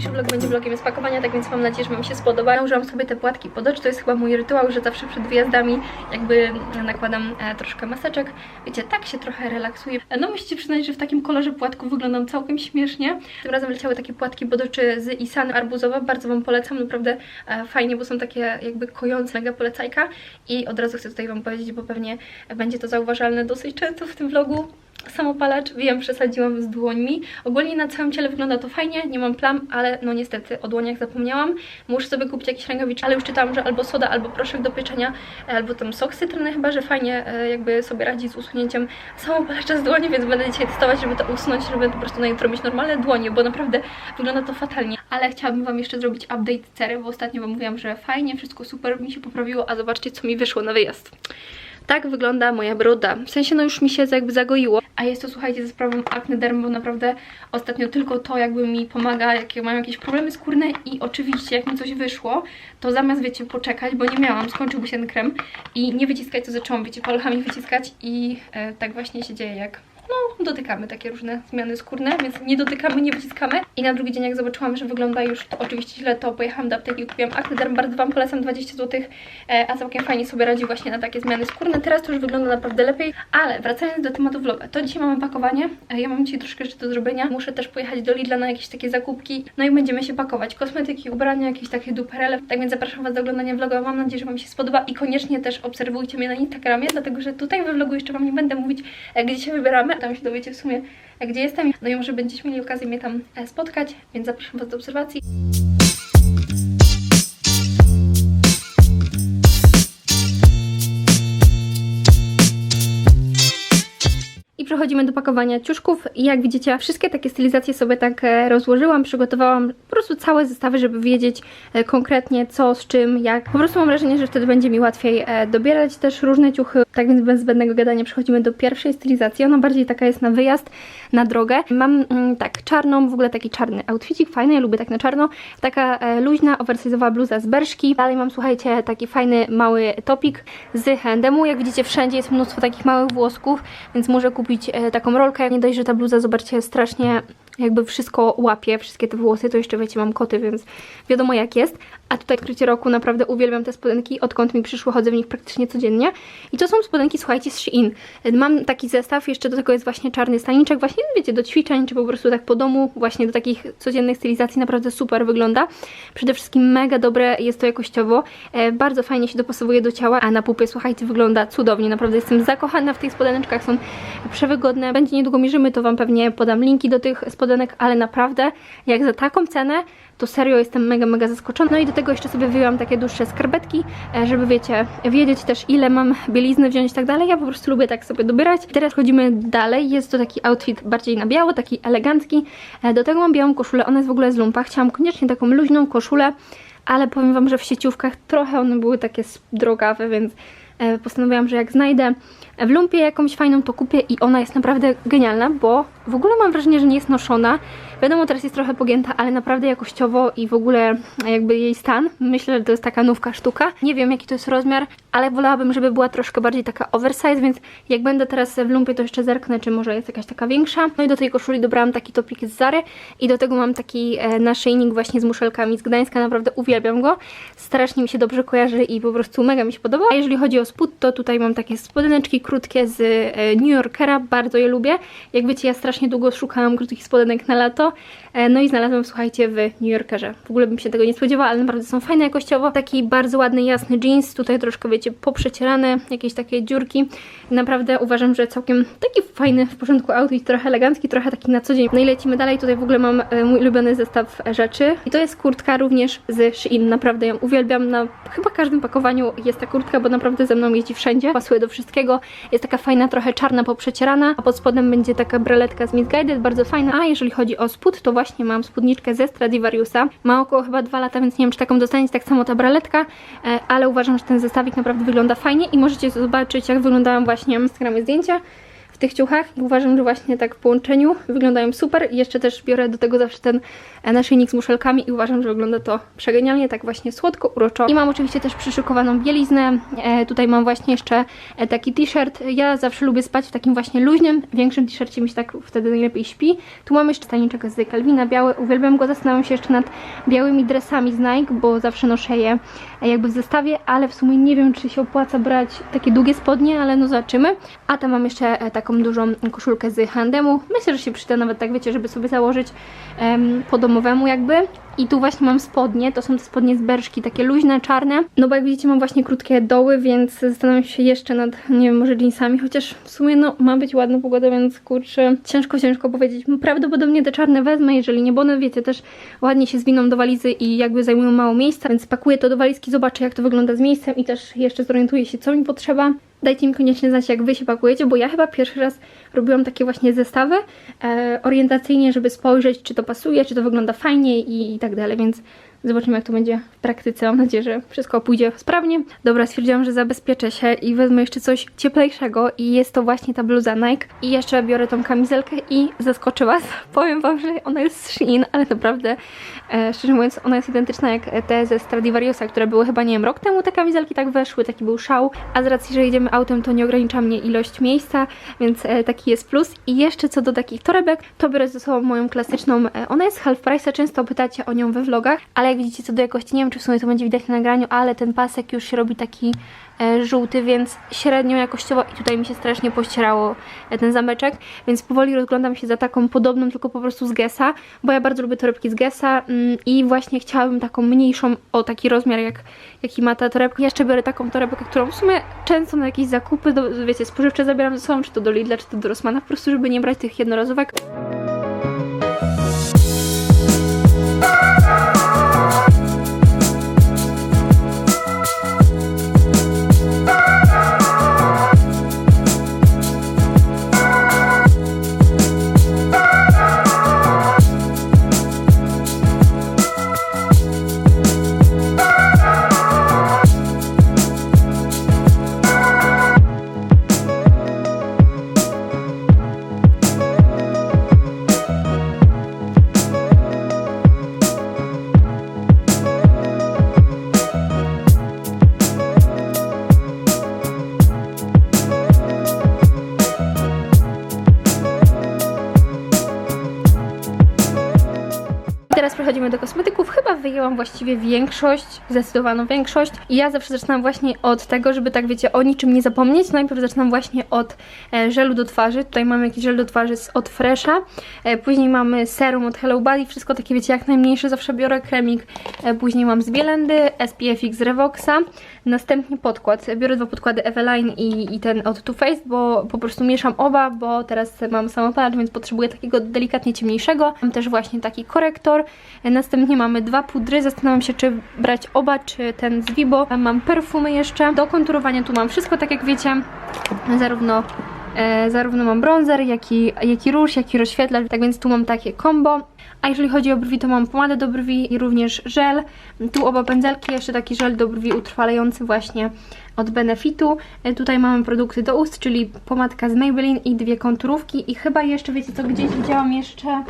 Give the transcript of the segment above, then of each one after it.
Dzisiejszy vlog będzie vlogiem z pakowania, tak więc mam nadzieję, że Wam się spodoba. Użyłam sobie te płatki pod oczy, to jest chyba mój rytuał, że zawsze przed wyjazdami jakby nakładam e, troszkę maseczek. Wiecie, tak się trochę relaksuję. No musicie przyznać, że w takim kolorze płatku wyglądam całkiem śmiesznie. Tym razem leciały takie płatki pod oczy z Isany arbuzowe, bardzo Wam polecam, naprawdę e, fajnie, bo są takie jakby kojące, mega polecajka. I od razu chcę tutaj Wam powiedzieć, bo pewnie będzie to zauważalne dosyć często w tym vlogu. Samopalacz, wiem, przesadziłam z dłońmi. Ogólnie na całym ciele wygląda to fajnie, nie mam plam, ale no niestety o dłoniach zapomniałam. Muszę sobie kupić jakieś rękawiczki, ale już czytałam, że albo soda, albo proszek do pieczenia, e, albo tam sok cytryny chyba, że fajnie e, jakby sobie radzi z usunięciem samopalacza z dłoni, więc będę dzisiaj testować, żeby to usunąć, żeby po prostu na jutro mieć normalne dłonie, bo naprawdę wygląda to fatalnie. Ale chciałabym Wam jeszcze zrobić update cery, bo ostatnio Wam mówiłam, że fajnie, wszystko super mi się poprawiło, a zobaczcie co mi wyszło na wyjazd. Tak wygląda moja broda. W sensie no już mi się jakby zagoiło. A jest to słuchajcie ze sprawą acne derm, bo naprawdę ostatnio tylko to jakby mi pomaga, jak ja mam jakieś problemy skórne i oczywiście jak mi coś wyszło, to zamiast wiecie poczekać, bo nie miałam, skończyłby się ten krem i nie wyciskać, to zaczęłam wiecie paluchami wyciskać i e, tak właśnie się dzieje jak dotykamy takie różne zmiany skórne, więc nie dotykamy, nie wyciskamy. I na drugi dzień, jak zobaczyłam, że wygląda już to oczywiście źle, to pojechałam do apteki i kupiłam Acnederm. Bardzo Wam polecam, 20 zł, e, a całkiem fajnie sobie radzi właśnie na takie zmiany skórne. Teraz to już wygląda naprawdę lepiej, ale wracając do tematu vloga, to dzisiaj mamy pakowanie. E, Ja mam dzisiaj troszkę rzeczy do zrobienia. Muszę też pojechać do Lidla na jakieś takie zakupki, no i będziemy się pakować. Kosmetyki, ubrania, jakieś takie duperele. Tak więc zapraszam Was do oglądania vloga. Mam nadzieję, że Wam się spodoba i koniecznie też obserwujcie mnie na Instagramie, dlatego że tutaj we vlogu jeszcze Wam nie będę mówić, e, gdzie się wybieramy. Tam się dowiecie w sumie, gdzie jestem. No i może będziecie mieli okazję mnie tam e, spotkać, więc zapraszam Was do obserwacji. Przechodzimy do pakowania ciuszków. I jak widzicie, wszystkie takie stylizacje sobie tak e, rozłożyłam, przygotowałam po prostu całe zestawy, żeby wiedzieć e, konkretnie co, z czym, jak. Po prostu mam wrażenie, że wtedy będzie mi łatwiej e, dobierać też różne ciuchy. Tak więc bez zbędnego gadania przechodzimy do pierwszej stylizacji. Ona bardziej taka jest na wyjazd, na drogę. Mam mm, tak czarną, w ogóle taki czarny outfitik, fajny, ja lubię tak na czarno. Taka luźna, oversize'owa bluza z Berszki. Dalej mam, słuchajcie, taki fajny, mały topik z H&M-u. Jak widzicie, wszędzie jest mnóstwo takich małych włosków, więc muszę kupić e, taką rolkę. Nie dość, że ta bluza, zobaczcie, strasznie jakby wszystko łapie, wszystkie te włosy, to jeszcze wiecie, mam koty, więc wiadomo jak jest. A tutaj w krycie roku naprawdę uwielbiam te spodenki, odkąd mi przyszło, chodzę w nich praktycznie codziennie. I to są spodenki, słuchajcie, z Shein. Mam taki zestaw, jeszcze do tego jest właśnie czarny staniczek, właśnie wiecie, do ćwiczeń, czy po prostu tak po domu, właśnie do takich codziennych stylizacji, naprawdę super wygląda. Przede wszystkim mega dobre jest to jakościowo, e, bardzo fajnie się dopasowuje do ciała, a na pupie, słuchajcie, wygląda cudownie, naprawdę jestem zakochana w tych spodeneczkach, są przewygodne. Będzie niedługo mierzymy, to Wam pewnie podam linki do tych spodenek, ale naprawdę, jak za taką cenę, to serio jestem mega, mega zaskoczona. No i do tego jeszcze sobie wyjęłam takie dłuższe skarpetki, e, żeby wiecie, wiedzieć też ile mam bielizny wziąć i tak dalej. Ja po prostu lubię tak sobie dobierać. Teraz chodzimy dalej. Jest to taki outfit bardziej na biało, taki elegancki. E, Do tego mam białą koszulę, ona jest w ogóle z lumpa. Chciałam koniecznie taką luźną koszulę, ale powiem Wam, że w sieciówkach trochę one były takie drogawe, więc postanowiłam, że jak znajdę w lumpie jakąś fajną, to kupię i ona jest naprawdę genialna, bo w ogóle mam wrażenie, że nie jest noszona. Wiadomo, teraz jest trochę pogięta, ale naprawdę jakościowo i w ogóle jakby jej stan. Myślę, że to jest taka nówka sztuka. Nie wiem, jaki to jest rozmiar, ale wolałabym, żeby była troszkę bardziej taka oversize, więc jak będę teraz w lumpie, to jeszcze zerknę, czy może jest jakaś taka większa. No i do tej koszuli dobrałam taki topik z Zary i do tego mam taki e, naszyjnik właśnie z muszelkami z Gdańska. Naprawdę uwielbiam go. Strasznie mi się dobrze kojarzy i po prostu mega mi się podoba. A jeżeli chodzi o spód, to tutaj mam takie spodeneczki krótkie z e, New Yorkera. Bardzo je lubię. Jak wiecie, ja strasznie długo szukałam krótkich spodenek na lato. E, No i znalazłam, słuchajcie, w New Yorkerze. W ogóle bym się tego nie spodziewała, ale naprawdę są fajne jakościowo. Taki bardzo ładny, jasny jeans. Tutaj troszkę, wiecie, poprzecierane, jakieś takie dziurki. Naprawdę uważam, że całkiem taki fajny, w porządku outfit, trochę elegancki, trochę taki na co dzień. No i lecimy dalej. Tutaj w ogóle mam e, mój ulubiony zestaw rzeczy. I to jest kurtka również z Shein. Naprawdę ją uwielbiam. Na chyba każdym pakowaniu jest ta kurtka, bo naprawdę ze mną jeździ wszędzie. Pasuje do wszystkiego. Jest taka fajna, trochę czarna, poprzecierana. A pod spodem będzie taka braletka z Misguided, bardzo fajna. A jeżeli chodzi o spód, to właśnie mam spódniczkę ze Stradivariusa. Ma około chyba 2 lata, więc nie wiem, czy taką dostaniecie, tak samo ta braletka, e, ale uważam, że ten zestawik naprawdę wygląda fajnie i możecie zobaczyć, jak wyglądają właśnie Instagramie zdjęcia. Tych ciuchach i uważam, że właśnie tak w połączeniu wyglądają super. I jeszcze też biorę do tego zawsze ten e, naszyjnik z muszelkami i uważam, że wygląda to przegenialnie, tak właśnie słodko, uroczo. I mam oczywiście też przyszykowaną bieliznę. E, tutaj mam właśnie jeszcze e, taki t-shirt. Ja zawsze lubię spać w takim właśnie luźnym, większym t-shircie, mi się tak wtedy najlepiej śpi. Tu mam jeszcze staniczek z Calvina, biały. Uwielbiam go, zastanawiam się jeszcze nad białymi dresami z Nike, bo zawsze noszę je e, jakby w zestawie, ale w sumie nie wiem, czy się opłaca brać takie długie spodnie, ale no zobaczymy. A tam mam jeszcze e, taką dużą koszulkę z Handemu. Myślę, że się przyda nawet tak, wiecie, żeby sobie założyć em, po domowemu jakby. I tu właśnie mam spodnie, to są te spodnie z berszki, takie luźne, czarne. No bo jak widzicie mam właśnie krótkie doły, więc zastanawiam się jeszcze nad, nie wiem, może jeansami, chociaż w sumie no ma być ładna pogoda, więc kurczę, ciężko, ciężko powiedzieć. Prawdopodobnie te czarne wezmę, jeżeli nie, bo one wiecie, też ładnie się zwiną do walizy i jakby zajmują mało miejsca, więc pakuję to do walizki, zobaczę jak to wygląda z miejscem i też jeszcze zorientuję się, co mi potrzeba. Dajcie mi koniecznie znać, jak Wy się pakujecie, bo ja chyba pierwszy raz robiłam takie właśnie zestawy e, orientacyjnie, żeby spojrzeć, czy to pasuje, czy to wygląda fajnie i, i tak dalej, więc zobaczymy, jak to będzie w praktyce. Mam nadzieję, że wszystko pójdzie sprawnie. Dobra, stwierdziłam, że zabezpieczę się i wezmę jeszcze coś cieplejszego i jest to właśnie ta bluza Nike. I jeszcze biorę tą kamizelkę i zaskoczę Was. Powiem Wam, że ona jest z Shein, ale naprawdę, e, szczerze mówiąc, ona jest identyczna jak te ze Stradivariusa, które były chyba, nie wiem, rok temu te kamizelki tak weszły, taki był szał, a z racji, że jedziemy autem, to nie ogranicza mnie ilość miejsca, więc e, taki jest plus. I jeszcze co do takich torebek, to biorę ze sobą moją klasyczną, e, ona jest half price, często pytacie o nią we vlogach, ale jak widzicie co do jakości, nie wiem czy w sumie to będzie widać na nagraniu, ale ten pasek już się robi taki żółty, więc średnio jakościowo i tutaj mi się strasznie pościerało e, ten zameczek, więc powoli rozglądam się za taką podobną, tylko po prostu z Gesa, bo ja bardzo lubię torebki z Gesa mm, i właśnie chciałabym taką mniejszą, o taki rozmiar jak, jaki ma ta torebka. Jeszcze biorę taką torebkę, którą w sumie często na jakieś zakupy, do, wiecie, spożywcze zabieram ze sobą, czy to do Lidla, czy to do Rossmana, po prostu żeby nie brać tych jednorazówek. Teraz przechodzimy do kosmetyków. Chyba wyjęłam właściwie większość, zdecydowaną większość. I ja zawsze zaczynam właśnie od tego, żeby tak wiecie, o niczym nie zapomnieć. Najpierw zaczynam właśnie od e, żelu do twarzy. Tutaj mamy jakiś żel do twarzy z, od Fresha. E, później mamy serum od Hello Body. Wszystko takie wiecie, jak najmniejsze zawsze biorę. Kremik. E, później mam z Bielendy, SPF X Revoxa. Następnie podkład. Biorę dwa podkłady Eveline i, i ten od Too Faced, bo po prostu mieszam oba, bo teraz mam samopalacz, więc potrzebuję takiego delikatnie ciemniejszego. Mam też właśnie taki korektor. Następnie mamy dwa pudry. Zastanawiam się, czy brać oba, czy ten z Vibo. Mam perfumy jeszcze. Do konturowania tu mam wszystko, tak jak wiecie. Zarówno E, zarówno mam bronzer, jak i, jak i róż, jak i rozświetlacz, tak więc tu mam takie combo. A jeżeli chodzi o brwi, to mam pomadę do brwi i również żel. Tu oba pędzelki, jeszcze taki żel do brwi utrwalający właśnie od Benefitu. E, Tutaj mamy produkty do ust, czyli pomadka z Maybelline i dwie konturówki. I chyba jeszcze, wiecie co, gdzieś widziałam jeszcze...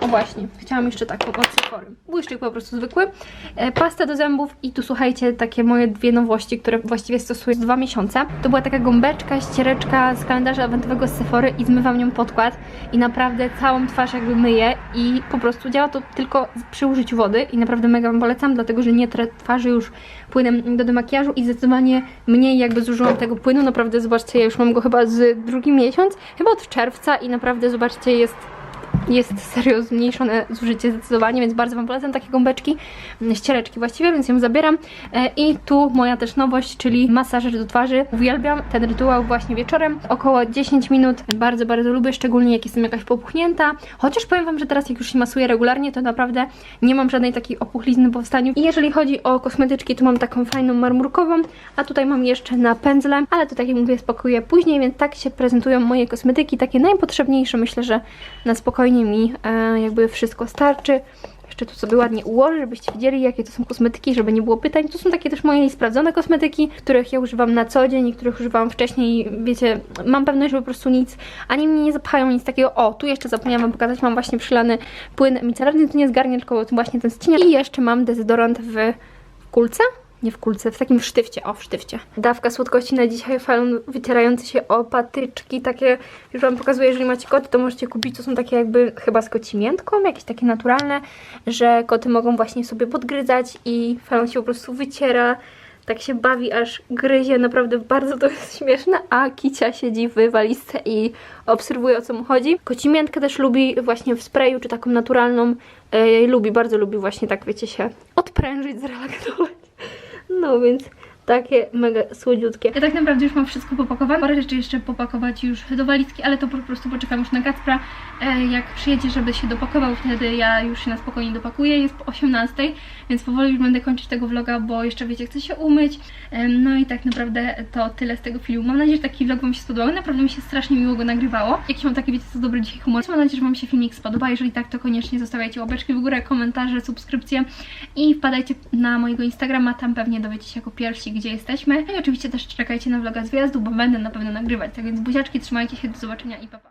O właśnie, chciałam jeszcze taką od Sephory. Błyszczyk po prostu zwykły. E, Pasta do zębów i tu słuchajcie, takie moje dwie nowości, które właściwie stosuję dwa miesiące. To była taka gąbeczka, ściereczka z kalendarza adwentowego z Sephory i zmywam nią podkład i naprawdę całą twarz jakby myję i po prostu działa to tylko przy użyciu wody i naprawdę mega Wam polecam, dlatego że nie twarzy już płynem do demakijażu i zdecydowanie mniej jakby zużyłam tego płynu, naprawdę zobaczcie, ja już mam go chyba z drugi miesiąc, chyba od czerwca i naprawdę zobaczcie, jest jest serio zmniejszone zużycie zdecydowanie, więc bardzo Wam polecam takie gąbeczki, ściereczki właściwie, więc ją zabieram. E, I tu moja też nowość, czyli masaż do twarzy. Uwielbiam ten rytuał właśnie wieczorem, około 10 minut. Bardzo, bardzo lubię, szczególnie jak jestem jakaś popuchnięta. Chociaż powiem Wam, że teraz jak już się masuję regularnie, to naprawdę nie mam żadnej takiej opuchlizny po wstaniu. I jeżeli chodzi o kosmetyczki, to mam taką fajną marmurkową, a tutaj mam jeszcze na pędzle, ale to tak jak mówię, spakuję później, więc tak się prezentują moje kosmetyki, takie najpotrzebniejsze. Myślę, że na spokojnie mi e, jakby wszystko starczy. jeszcze tu sobie ładnie ułożę, żebyście widzieli, jakie to są kosmetyki, żeby nie było pytań. To są takie też moje sprawdzone kosmetyki, których ja używam na co dzień i których używałam wcześniej. Wiecie, mam pewność, że po prostu nic, ani mnie nie zapchają, nic takiego. O, tu jeszcze zapomniałam wam pokazać, mam właśnie przylany płyn micelarny, to nie zgarnię, tylko właśnie ten ścieniak. I jeszcze mam dezodorant w kulce. Nie w kulce, w takim sztywcie, o w sztywcie. Dawka słodkości na dzisiaj, falon wycierający się o patyczki, takie, już wam pokazuję, jeżeli macie koty, to możecie kupić, to są takie jakby chyba z kocimiętką, jakieś takie naturalne, że koty mogą właśnie sobie podgryzać i falon się po prostu wyciera, tak się bawi, aż gryzie, naprawdę bardzo to jest śmieszne, a Kicia siedzi w walizce i obserwuje o co mu chodzi. Kocimiętkę też lubi właśnie w sprayu, czy taką naturalną, e, lubi, bardzo lubi właśnie tak, wiecie, się odprężyć, zrelaksować. No więc takie mega słodziutkie. Ja tak naprawdę już mam wszystko popakowane. Parę rzeczy jeszcze popakować już do walizki, ale to po prostu poczekam już na Kacpra. E, jak przyjedzie, żeby się dopakował, wtedy ja już się na spokojnie dopakuję. Jest po 18, więc powoli już będę kończyć tego vloga, bo jeszcze wiecie, chcę się umyć. No i tak naprawdę to tyle z tego filmu. Mam nadzieję, że taki vlog Wam się spodobał. Naprawdę mi się strasznie miło go nagrywało. Jakiś mam taki, wiecie, co dobry dzisiaj humor. Mam nadzieję, że Wam się filmik spodoba. Jeżeli tak, to koniecznie zostawiajcie łapeczki w górę, komentarze, subskrypcje i wpadajcie na mojego Instagrama. Tam pewnie dowiecie się jako pierwsi, gdzie jesteśmy. No i oczywiście też czekajcie na vloga z wyjazdu, bo będę na pewno nagrywać. Tak więc buziaczki, trzymajcie się, do zobaczenia i pa pa.